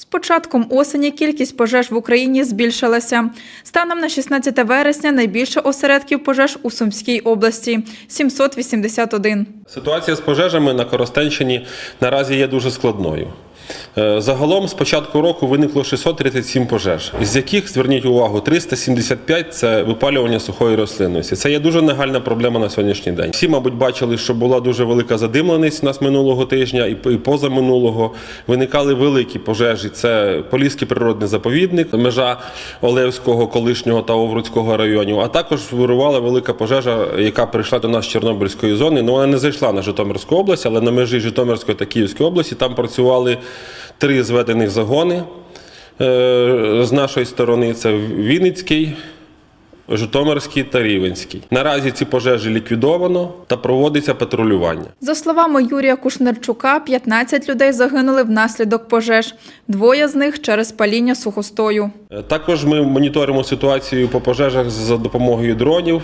З початком осені кількість пожеж в Україні збільшилася. Станом на 16 вересня найбільше осередків пожеж у Сумській області 781. Ситуація з пожежами на Коростенщині наразі є дуже складною. Е, Загалом з початку року виникло 637 пожеж, з яких, зверніть увагу, 375 – це випалювання сухої рослинності. Це є дуже нагальна проблема на сьогоднішній день. Всі, мабуть, бачили, що була дуже велика задимленість у нас минулого тижня і позаминулого. Виникали великі пожежі. Це Поліський природний заповідник, межа Олевського, колишнього та Овруцького районів. А також вирувала велика пожежа, яка прийшла до нас з Чорнобильської зони. Ну, вона не зайшла на Житомирську область, але на межі Житомирської та Київської області там працювали три зведених загони е, з нашої сторони. Це Вінницький. Житомирський та Рівенський. Наразі ці пожежі ліквідовано та проводиться патрулювання. За словами Юрія Кушнерчука, 15 людей загинули внаслідок пожеж, двоє з них через паління сухостою. Е, Також ми моніторимо ситуацію по пожежах за допомогою дронів,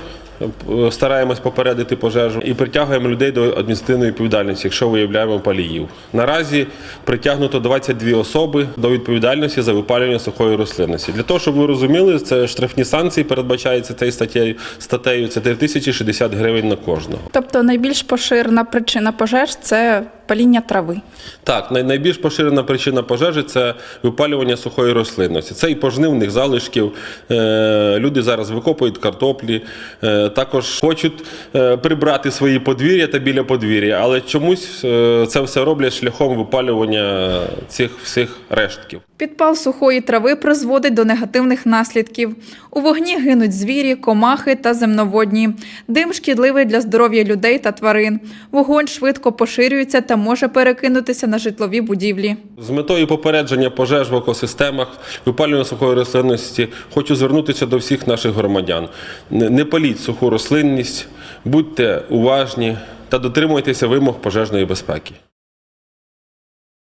стараємось попередити пожежу і притягуємо людей до адміністративної відповідальності, якщо виявляємо паліїв. Наразі притягнуто 22 особи до відповідальності за випалювання сухої рослинності. Для того, щоб ви розуміли, це штрафні санкції передбачаються цією статтею, статтею це 3060 гривень на кожного. Тобто найбільш поширена причина пожеж це паління трави. Так, найбільш поширена причина пожежі це випалювання сухої рослинності. Це і пожнивних залишків. Е, Люди зараз викопують картоплі, е, також хочуть е, прибрати свої подвір'я та біля подвір'я, але чомусь це все роблять шляхом випалювання цих всіх рештків. Підпал сухої трави призводить до негативних наслідків. У вогні гинуть звірі, комахи та земноводні. Дим шкідливий для здоров'я людей та тварин. Вогонь швидко поширюється та може перекинутися на житлові будівлі. З метою попередження пожеж в екосистемах, випалювання сухої рослинності, хочу звернутися до всіх наших громадян. Не паліть суху рослинність, будьте уважні та дотримуйтеся вимог пожежної безпеки.